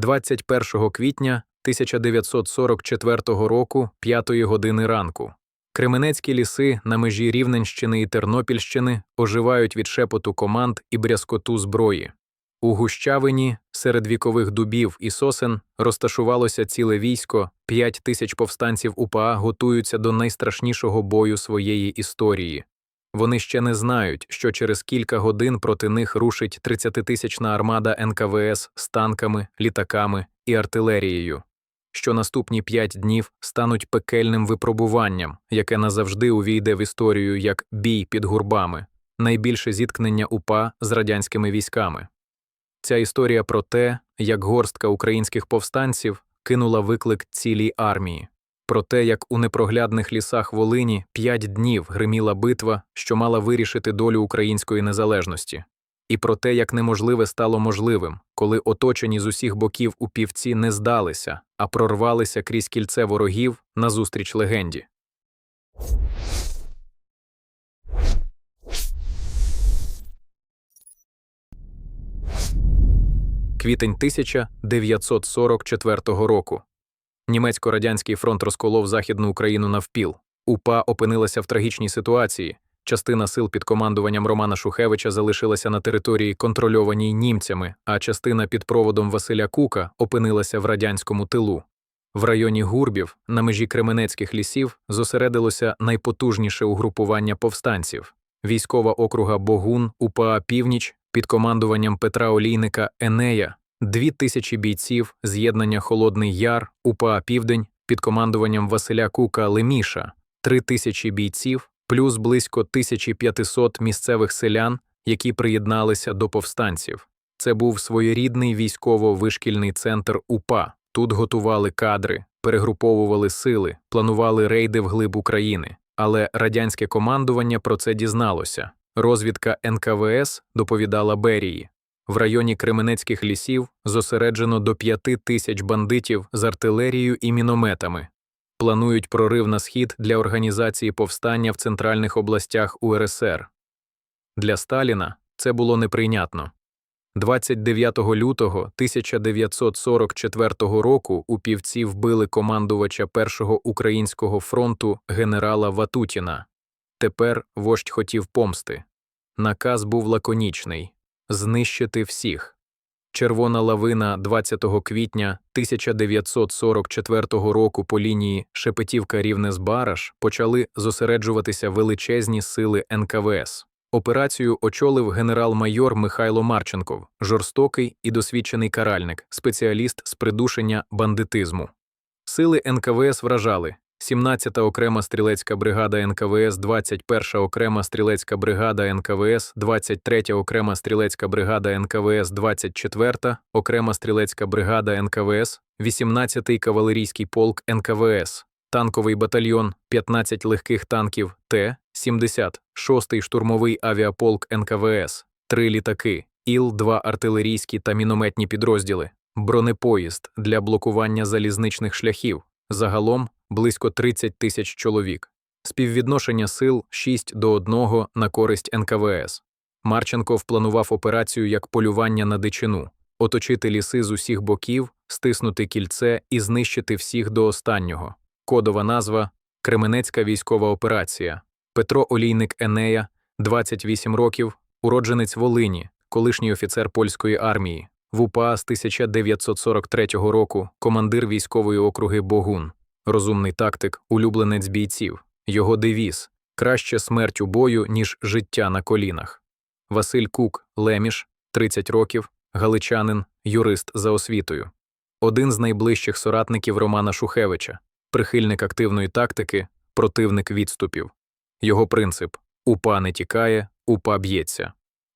21 квітня 1944 року 5 години ранку. Кременецькі ліси на межі Рівненщини і Тернопільщини оживають від шепоту команд і брязкоту зброї. У гущавині, серед вікових дубів і сосен, розташувалося ціле військо, п'ять тисяч повстанців УПА готуються до найстрашнішого бою своєї історії. Вони ще не знають, що через кілька годин проти них рушить 30-тисячна армада НКВС з танками, літаками і артилерією. Що наступні п'ять днів стануть пекельним випробуванням, яке назавжди увійде в історію як бій під гурбами, найбільше зіткнення УПА з радянськими військами. Ця історія про те, як горстка українських повстанців кинула виклик цілій армії, про те, як у непроглядних лісах Волині п'ять днів гриміла битва, що мала вирішити долю української незалежності, і про те, як неможливе стало можливим, коли оточені з усіх боків у півці не здалися, а прорвалися крізь кільце ворогів назустріч легенді. Квітень 1944 року. Німецько-радянський фронт розколов Західну Україну навпіл. УПА опинилася в трагічній ситуації. Частина сил під командуванням Романа Шухевича залишилася на території, контрольованій німцями, а частина під проводом Василя Кука опинилася в радянському тилу. В районі Гурбів, на межі Кременецьких лісів, зосередилося найпотужніше угрупування повстанців військова округа Богун, УПА Північ під командуванням Петра Олійника Енея, дві тисячі бійців, з'єднання Холодний Яр, УПА Південь під командуванням Василя Кука Леміша, три тисячі бійців, плюс близько 1500 місцевих селян, які приєдналися до повстанців. Це був своєрідний військово-вишкільний центр УПА. Тут готували кадри, перегруповували сили, планували рейди вглиб України. Але радянське командування про це дізналося. Розвідка НКВС доповідала Берії. В районі Кременецьких лісів зосереджено до п'яти тисяч бандитів з артилерією і мінометами. Планують прорив на схід для організації повстання в центральних областях УРСР. Для Сталіна це було неприйнятно. 29 лютого 1944 року у півці вбили командувача Першого українського фронту генерала Ватутіна. Тепер вождь хотів помсти. Наказ був лаконічний знищити всіх. Червона лавина 20 квітня 1944 року по лінії Шепетівка Рівнес Бараш почали зосереджуватися величезні сили НКВС. Операцію очолив генерал-майор Михайло Марченков, жорстокий і досвідчений каральник, спеціаліст з придушення бандитизму. Сили НКВС вражали 17-та окрема стрілецька бригада НКВС, 21-та окрема стрілецька бригада НКВС, 23-та окрема стрілецька бригада НКВС, 24-та окрема стрілецька бригада НКВС, 18-й кавалерійський полк НКВС, танковий батальйон, 15 легких танків Т-70, 6-й штурмовий авіаполк НКВС, 3 літаки, Іл-2 артилерійські та мінометні підрозділи, бронепоїзд для блокування залізничних шляхів, загалом близько 30 тисяч чоловік. Співвідношення сил 6 до 1 на користь НКВС. Марченков планував операцію як полювання на дичину, оточити ліси з усіх боків, стиснути кільце і знищити всіх до останнього. Кодова назва Кременецька військова операція. Петро Олійник Енея, 28 років, уродженець Волині, колишній офіцер польської армії, в УПА з 1943 року, командир військової округи Богун, розумний тактик, улюбленець бійців, його девіз краще смерть у бою, ніж життя на колінах. Василь Кук, Леміш, 30 років, галичанин, юрист за освітою, один з найближчих соратників Романа Шухевича, прихильник активної тактики, противник відступів. Його принцип упа не тікає, упа б'ється.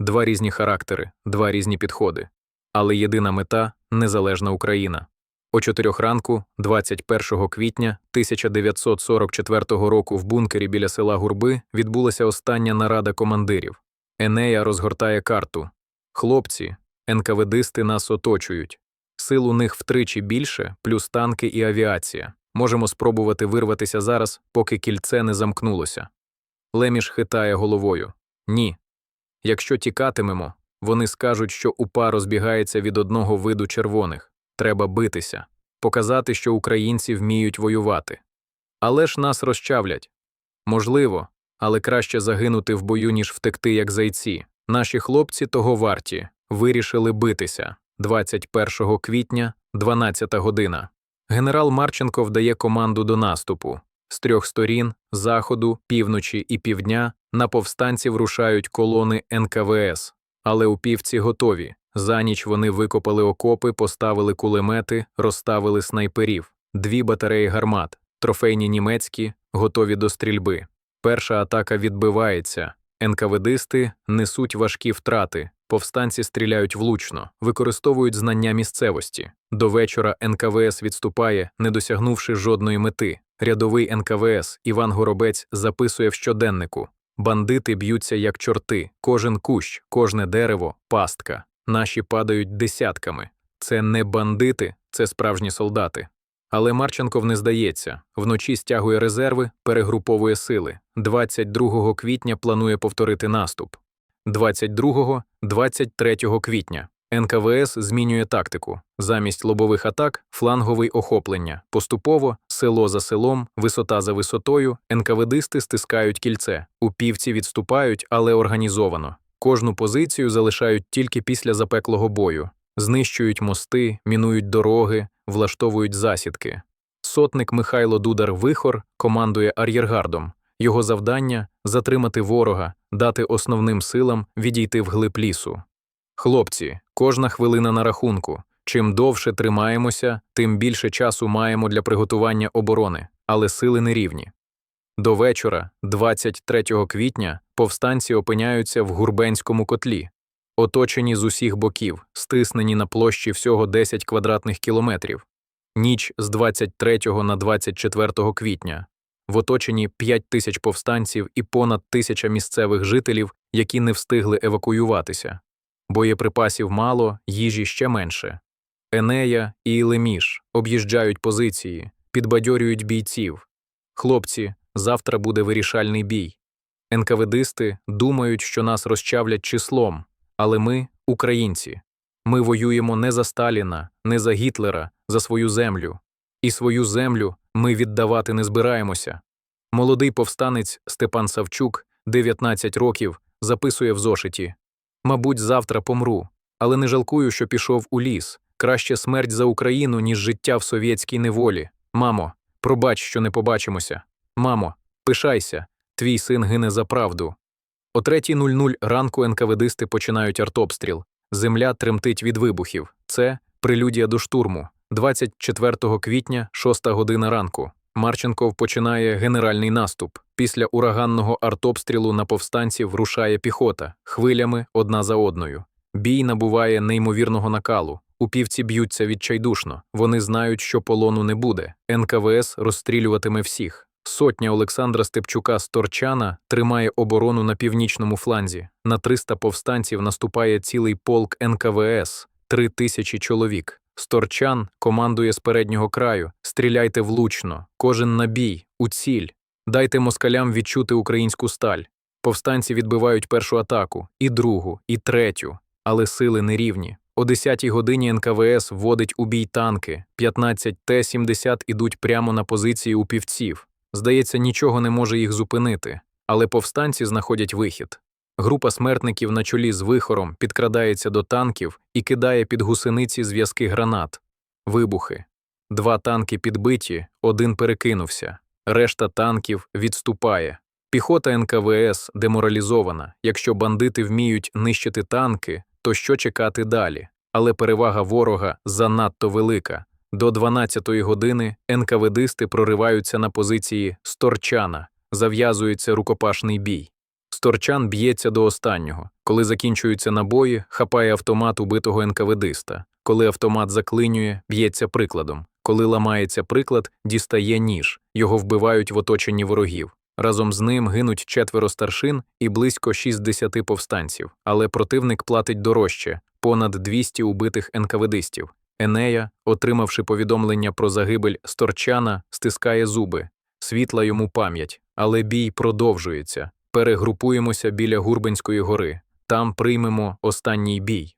Два різні характери, два різні підходи. Але єдина мета незалежна Україна. О чотирьох ранку, 21 квітня 1944 року в бункері біля села Гурби відбулася остання нарада командирів. Енея розгортає карту. Хлопці, НКВДисти нас оточують. Сил у них втричі більше, плюс танки і авіація. Можемо спробувати вирватися зараз, поки кільце не замкнулося. Леміш хитає головою. Ні. Якщо тікатимемо, вони скажуть, що упа розбігається від одного виду червоних. Треба битися, показати, що українці вміють воювати. Але ж нас розчавлять. Можливо, але краще загинути в бою, ніж втекти, як зайці. Наші хлопці того варті вирішили битися 21 квітня, 12 година. Генерал Марченко вдає команду до наступу. З трьох сторін заходу, півночі і півдня на повстанців рушають колони НКВС. Але упівці готові. За ніч вони викопали окопи, поставили кулемети, розставили снайперів, дві батареї гармат, трофейні німецькі, готові до стрільби. Перша атака відбивається. НКВДисти несуть важкі втрати, повстанці стріляють влучно, використовують знання місцевості. До вечора НКВС відступає, не досягнувши жодної мети. Рядовий НКВС Іван Горобець записує в щоденнику: бандити б'ються як чорти, кожен кущ, кожне дерево, пастка. Наші падають десятками. Це не бандити, це справжні солдати. Але Марченков не здається. Вночі стягує резерви, перегруповує сили. 22 квітня планує повторити наступ. 22-23 квітня НКВС змінює тактику. Замість лобових атак фланговий охоплення. Поступово, село за селом, висота за висотою, НКВДисти стискають кільце. Упівці відступають, але організовано. Кожну позицію залишають тільки після запеклого бою. Знищують мости, мінують дороги, влаштовують засідки. Сотник Михайло Дудар Вихор командує ар'єргардом. Його завдання затримати ворога, дати основним силам відійти вглиб лісу. Хлопці, кожна хвилина на рахунку. Чим довше тримаємося, тим більше часу маємо для приготування оборони, але сили нерівні. До вечора, 23 квітня, повстанці опиняються в Гурбенському котлі, оточені з усіх боків, стиснені на площі всього 10 квадратних кілометрів. Ніч з 23 на 24 квітня. В оточенні 5 тисяч повстанців і понад тисяча місцевих жителів, які не встигли евакуюватися. Боєприпасів мало, їжі ще менше. Енея і Леміш об'їжджають позиції, підбадьорюють бійців. Хлопці, завтра буде вирішальний бій. НКВДисти думають, що нас розчавлять числом, але ми українці. Ми воюємо не за Сталіна, не за Гітлера, за свою землю. І свою землю ми віддавати не збираємося. Молодий повстанець Степан Савчук, 19 років, записує в зошиті Мабуть, завтра помру, але не жалкую, що пішов у ліс. Краще смерть за Україну, ніж життя в совєтській неволі. Мамо, пробач, що не побачимося. Мамо, пишайся, твій син гине за правду. О 3.00 ранку НКВДисти починають артобстріл. Земля тремтить від вибухів. Це прелюдія до штурму. 24 квітня, 6 година ранку. Марченков починає генеральний наступ. Після ураганного артобстрілу на повстанців рушає піхота, хвилями одна за одною. Бій набуває неймовірного накалу. Упівці б'ються відчайдушно. Вони знають, що полону не буде. НКВС розстрілюватиме всіх. Сотня Олександра Степчука з Торчана тримає оборону на північному фланзі. На 300 повстанців наступає цілий полк НКВС, три тисячі чоловік. Сторчан командує з переднього краю. Стріляйте влучно, кожен набій, у ціль. Дайте москалям відчути українську сталь. Повстанці відбивають першу атаку, і другу, і третю, але сили нерівні. О 10-й годині НКВС вводить у бій танки, 15 Т-70 ідуть прямо на позиції упівців. Здається, нічого не може їх зупинити, але повстанці знаходять вихід. Група смертників на чолі з вихором підкрадається до танків і кидає під гусениці зв'язки гранат, вибухи. Два танки підбиті, один перекинувся, решта танків відступає. Піхота НКВС деморалізована. Якщо бандити вміють нищити танки, то що чекати далі? Але перевага ворога занадто велика. До 12-ї години НКВДисти прориваються на позиції Сторчана, зав'язується рукопашний бій. Сторчан б'ється до останнього. Коли закінчуються набої, хапає автомат убитого НКВДиста. Коли автомат заклинює, б'ється прикладом. Коли ламається приклад, дістає ніж, його вбивають в оточенні ворогів. Разом з ним гинуть четверо старшин і близько 60 повстанців, але противник платить дорожче понад 200 убитих НКВДистів. Енея, отримавши повідомлення про загибель Сторчана, стискає зуби, світла йому пам'ять, але бій продовжується. Перегрупуємося біля Гурбенської гори. Там приймемо останній бій.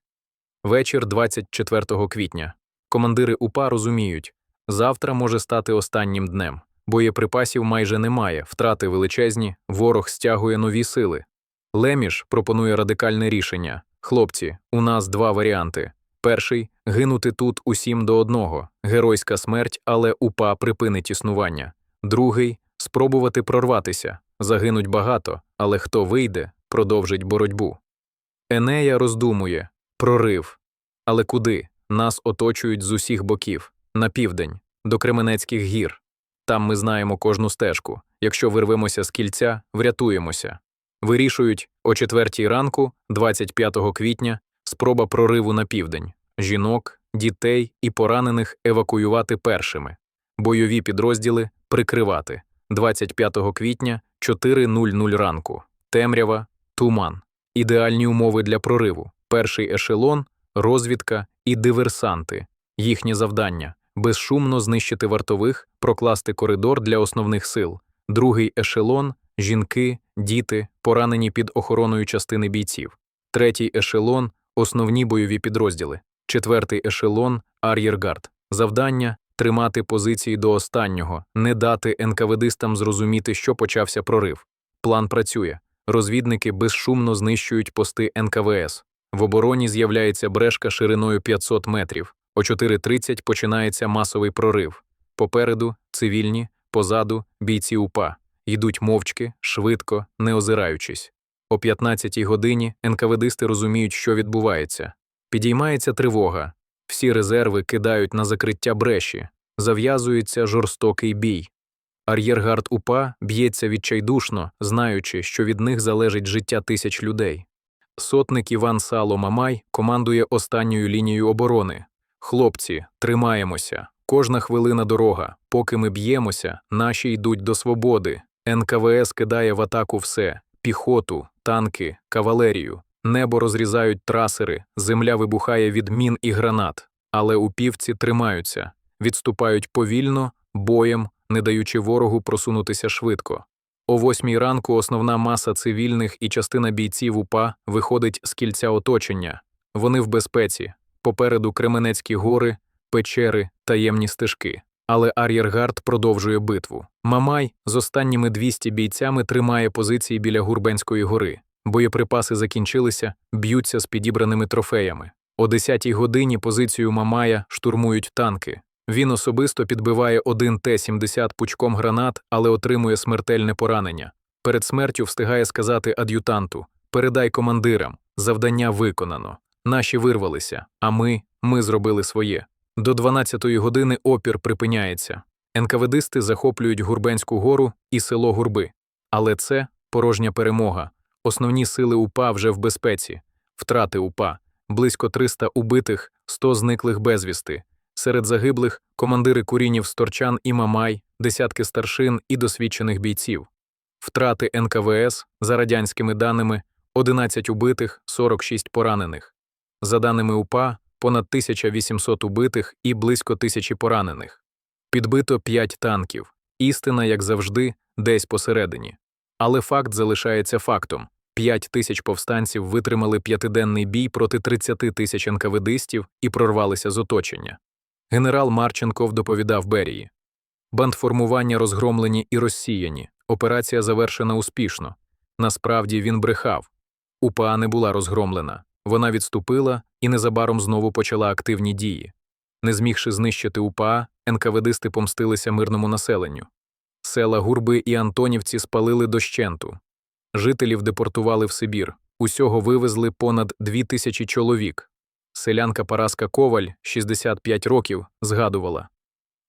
Вечір 24 квітня. командири УПА розуміють, завтра може стати останнім днем. Боєприпасів майже немає, втрати величезні, ворог стягує нові сили. Леміш пропонує радикальне рішення. Хлопці, у нас два варіанти. Перший гинути тут усім до одного, геройська смерть, але упа припинить існування. Другий спробувати прорватися. Загинуть багато, але хто вийде, продовжить боротьбу. Енея роздумує прорив. Але куди? Нас оточують з усіх боків на південь, до Кременецьких гір. Там ми знаємо кожну стежку. Якщо вирвемося з кільця, врятуємося. Вирішують о четвертій ранку, 25 квітня, спроба прориву на південь. Жінок, дітей і поранених евакуювати першими. Бойові підрозділи прикривати. 25 квітня 4.00 ранку. Темрява, туман. Ідеальні умови для прориву. Перший ешелон, розвідка і диверсанти. Їхнє завдання безшумно знищити вартових, прокласти коридор для основних сил. Другий ешелон жінки, діти, поранені під охороною частини бійців. Третій ешелон основні бойові підрозділи. Четвертий ешелон ар'єргард. Завдання тримати позиції до останнього, не дати НКВДистам зрозуміти, що почався прорив. План працює. Розвідники безшумно знищують пости НКВС. В обороні з'являється брешка шириною 500 метрів. О 4.30 починається масовий прорив. Попереду цивільні, позаду бійці УПА. Йдуть мовчки, швидко, не озираючись. О 15-й годині НКВДисти розуміють, що відбувається. Підіймається тривога. Всі резерви кидають на закриття бреші. Зав'язується жорстокий бій. Ар'єргард УПА б'ється відчайдушно, знаючи, що від них залежить життя тисяч людей. Сотник Іван Сало Мамай командує останньою лінією оборони. Хлопці, тримаємося. Кожна хвилина дорога. Поки ми б'ємося, наші йдуть до свободи. НКВС кидає в атаку все: піхоту, танки, кавалерію. Небо розрізають трасери, земля вибухає від мін і гранат. Але упівці тримаються, відступають повільно, боєм, не даючи ворогу просунутися швидко. О восьмій ранку основна маса цивільних і частина бійців УПА виходить з кільця оточення. Вони в безпеці. Попереду Кременецькі гори, печери, таємні стежки. Але ар'єргард продовжує битву. Мамай з останніми 200 бійцями тримає позиції біля Гурбенської гори. Боєприпаси закінчилися, б'ються з підібраними трофеями. О 10-й годині позицію Мамая штурмують танки. Він особисто підбиває один Т-70 пучком гранат, але отримує смертельне поранення. Перед смертю встигає сказати ад'ютанту: Передай командирам, завдання виконано. Наші вирвалися, а ми, ми зробили своє. До 12-ї години опір припиняється. НКВДисти захоплюють Гурбенську гору і село Гурби. Але це порожня перемога. Основні сили УПА вже в безпеці, втрати УПА, близько 300 убитих, 100 зниклих безвісти. Серед загиблих командири курінів Сторчан і Мамай, десятки старшин і досвідчених бійців. Втрати НКВС, за радянськими даними, 11 убитих, 46 поранених. За даними УПА, понад 1800 убитих і близько тисячі поранених. Підбито 5 танків. Істина, як завжди, десь посередині. Але факт залишається фактом: 5 тисяч повстанців витримали п'ятиденний бій проти 30 тисяч НКВДистів і прорвалися з оточення. Генерал Марченков доповідав Берії. Бандформування розгромлені і розсіяні. Операція завершена успішно. Насправді він брехав. УПА не була розгромлена. Вона відступила і незабаром знову почала активні дії. Не змігши знищити УПА, НКВДисти помстилися мирному населенню. Села Гурби і Антонівці спалили дощенту. Жителів депортували в Сибір. Усього вивезли понад дві тисячі чоловік. Селянка Параска Коваль, 65 років, згадувала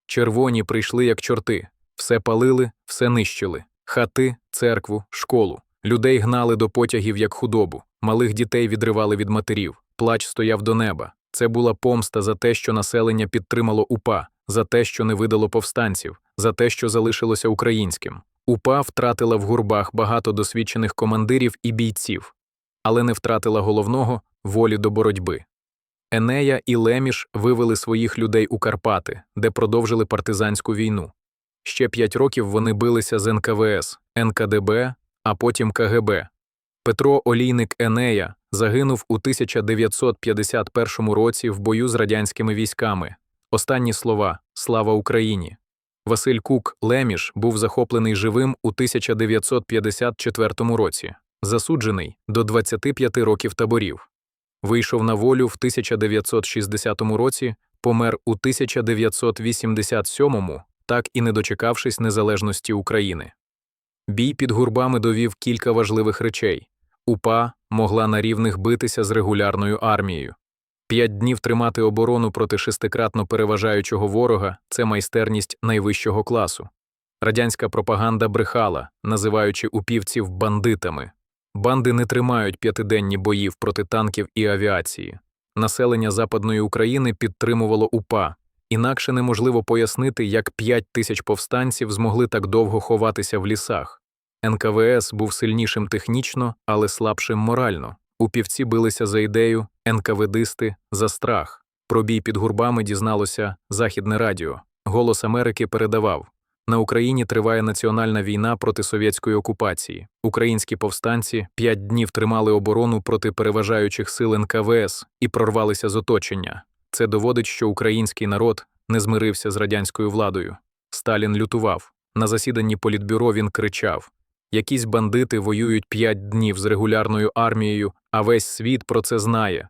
Червоні прийшли, як чорти, все палили, все нищили хати, церкву, школу. Людей гнали до потягів як худобу, малих дітей відривали від матерів, плач стояв до неба. Це була помста за те, що населення підтримало УПА, за те, що не видало повстанців, за те, що залишилося українським. УПА втратила в гурбах багато досвідчених командирів і бійців, але не втратила головного волі до боротьби. Енея і Леміш вивели своїх людей у Карпати, де продовжили партизанську війну. Ще п'ять років вони билися з НКВС, НКДБ, а потім КГБ. Петро Олійник Енея загинув у 1951 році в бою з радянськими військами. Останні слова Слава Україні. Василь Кук Леміш був захоплений живим у 1954 році, засуджений до 25 років таборів. Вийшов на волю в 1960 році, помер у 1987, так і не дочекавшись незалежності України. Бій під гурбами довів кілька важливих речей. УПА могла на рівних битися з регулярною армією. П'ять днів тримати оборону проти шестикратно переважаючого ворога це майстерність найвищого класу. Радянська пропаганда брехала, називаючи упівців бандитами. Банди не тримають п'ятиденні боїв проти танків і авіації. Населення Западної України підтримувало УПА, інакше неможливо пояснити, як п'ять тисяч повстанців змогли так довго ховатися в лісах. НКВС був сильнішим технічно, але слабшим морально. Упівці билися за ідею, НКВДисти за страх. Про бій під гурбами дізналося Західне Радіо. Голос Америки передавав на Україні триває національна війна проти совєтської окупації. Українські повстанці п'ять днів тримали оборону проти переважаючих сил НКВС і прорвалися з оточення. Це доводить, що український народ не змирився з радянською владою. Сталін лютував. На засіданні політбюро він кричав: Якісь бандити воюють п'ять днів з регулярною армією, а весь світ про це знає.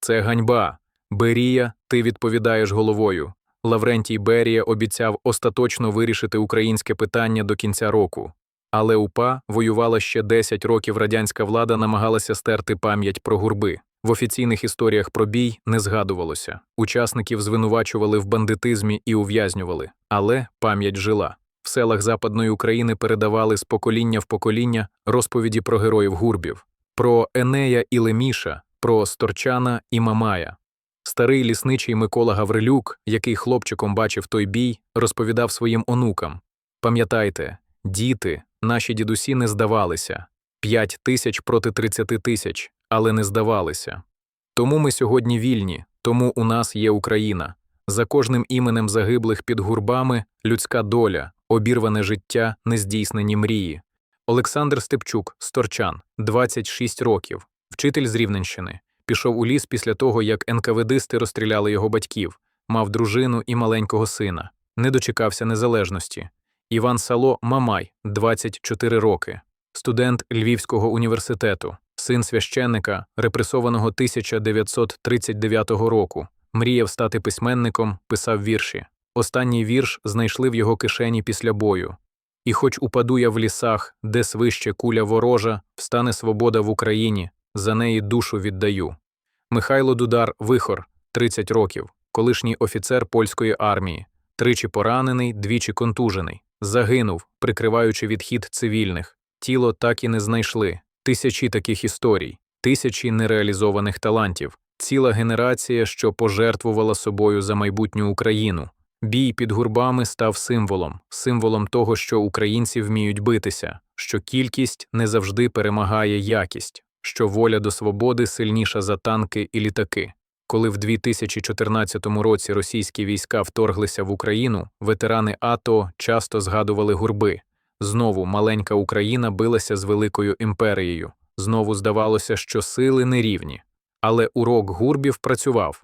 Це ганьба. Берія, ти відповідаєш головою. Лаврентій Берія обіцяв остаточно вирішити українське питання до кінця року. Але УПА воювала ще 10 років радянська влада намагалася стерти пам'ять про гурби. В офіційних історіях про бій не згадувалося. Учасників звинувачували в бандитизмі і ув'язнювали, але пам'ять жила. В селах Западної України передавали з покоління в покоління розповіді про героїв гурбів, про Енея і Леміша, про Сторчана і Мамая. Старий лісничий Микола Гаврилюк, який хлопчиком бачив той бій, розповідав своїм онукам Пам'ятайте, діти, наші дідусі не здавалися п'ять тисяч проти тридцяти тисяч, але не здавалися. Тому ми сьогодні вільні, тому у нас є Україна. За кожним іменем загиблих під гурбами людська доля, обірване життя, нездійснені мрії. Олександр Степчук, Сторчан, 26 років, вчитель з Рівненщини. Пішов у ліс після того, як НКВДисти розстріляли його батьків, мав дружину і маленького сина, не дочекався незалежності. Іван Сало Мамай, 24 роки, студент Львівського університету, син священника, репресованого 1939 року, мріяв стати письменником, писав вірші. Останній вірш знайшли в його кишені після бою. І хоч упаду я в лісах, де свище куля ворожа, встане свобода в Україні, за неї душу віддаю. Михайло Дудар Вихор, 30 років, колишній офіцер польської армії, тричі поранений, двічі контужений, загинув, прикриваючи відхід цивільних. Тіло так і не знайшли. Тисячі таких історій, тисячі нереалізованих талантів, ціла генерація, що пожертвувала собою за майбутню Україну. Бій під гурбами став символом, символом того, що українці вміють битися, що кількість не завжди перемагає якість що воля до свободи сильніша за танки і літаки. Коли в 2014 році російські війська вторглися в Україну, ветерани АТО часто згадували гурби. Знову маленька Україна билася з великою імперією. Знову здавалося, що сили нерівні. Але урок гурбів працював.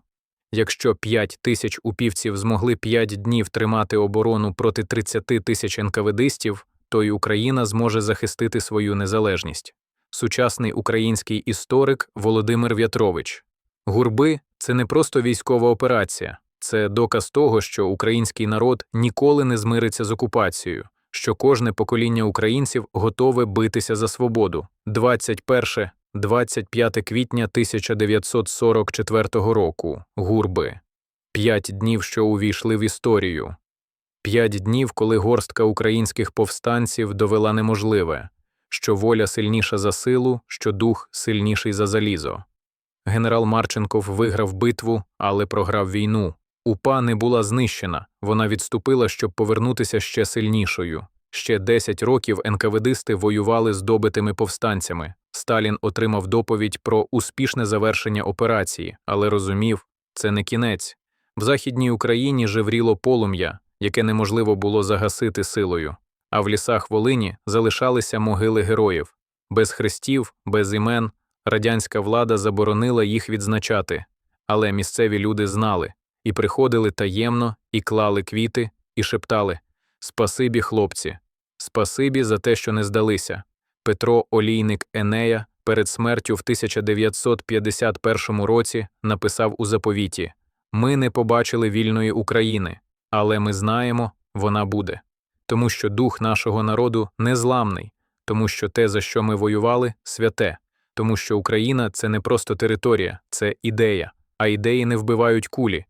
Якщо 5 тисяч упівців змогли 5 днів тримати оборону проти 30 тисяч НКВДистів, то й Україна зможе захистити свою незалежність сучасний український історик Володимир В'ятрович. Гурби це не просто військова операція, це доказ того, що український народ ніколи не змириться з окупацією, що кожне покоління українців готове битися за свободу. 21 25 квітня 1944 року. Гурби. П'ять днів, що увійшли в історію. П'ять днів, коли горстка українських повстанців довела неможливе що воля сильніша за силу, що дух сильніший за залізо. Генерал Марченков виграв битву, але програв війну. Упа не була знищена, вона відступила, щоб повернутися ще сильнішою. Ще 10 років НКВДисти воювали з добитими повстанцями. Сталін отримав доповідь про успішне завершення операції, але розумів, це не кінець. В Західній Україні жевріло полум'я, яке неможливо було загасити силою а в лісах Волині залишалися могили героїв. Без хрестів, без імен радянська влада заборонила їх відзначати, але місцеві люди знали і приходили таємно, і клали квіти, і шептали Спасибі, хлопці, спасибі за те, що не здалися. Петро Олійник Енея перед смертю в 1951 році написав у заповіті Ми не побачили вільної України, але ми знаємо, вона буде. Тому що дух нашого народу незламний, тому що те, за що ми воювали, святе, тому що Україна це не просто територія, це ідея, а ідеї не вбивають кулі,